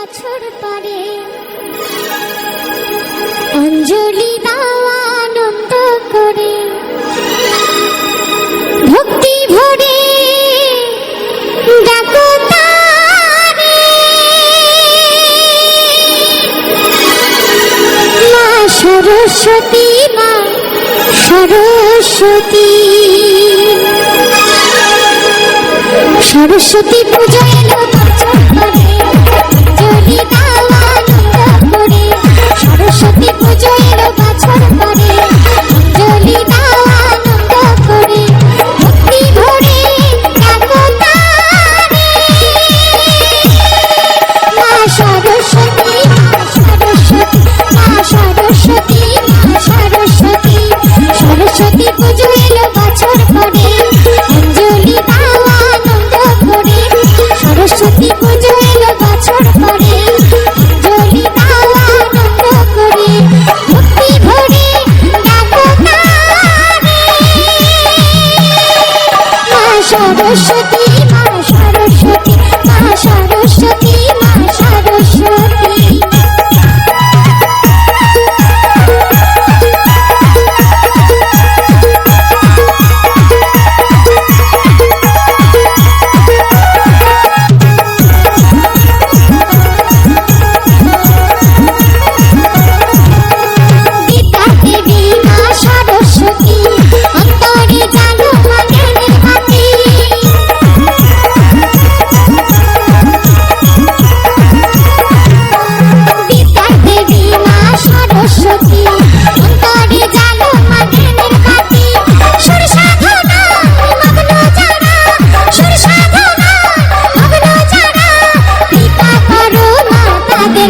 বছর পরে। অঞ্জলি দাও আনন্দ করে। ভক্তি ভরে মা সরস্বতী মা সরস্বতী। সরস্বতী পূজা এলো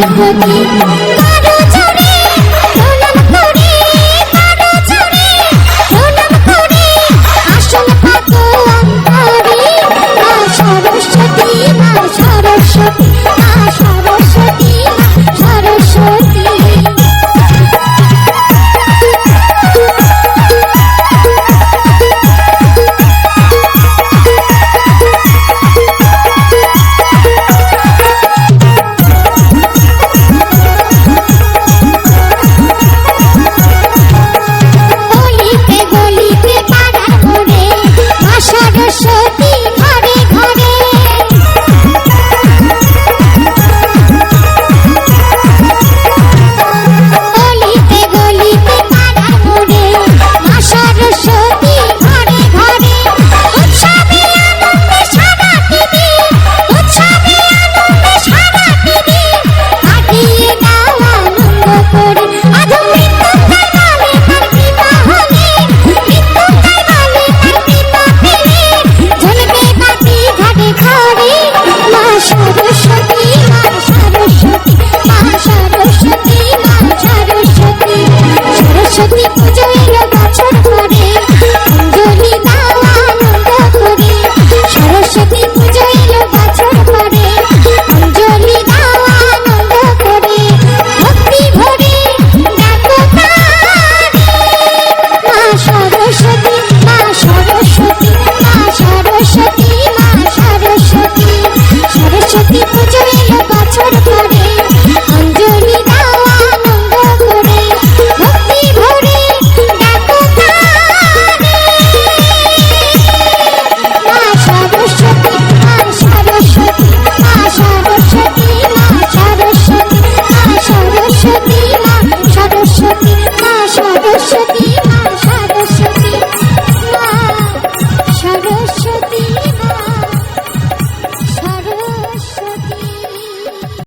হতে Shipping.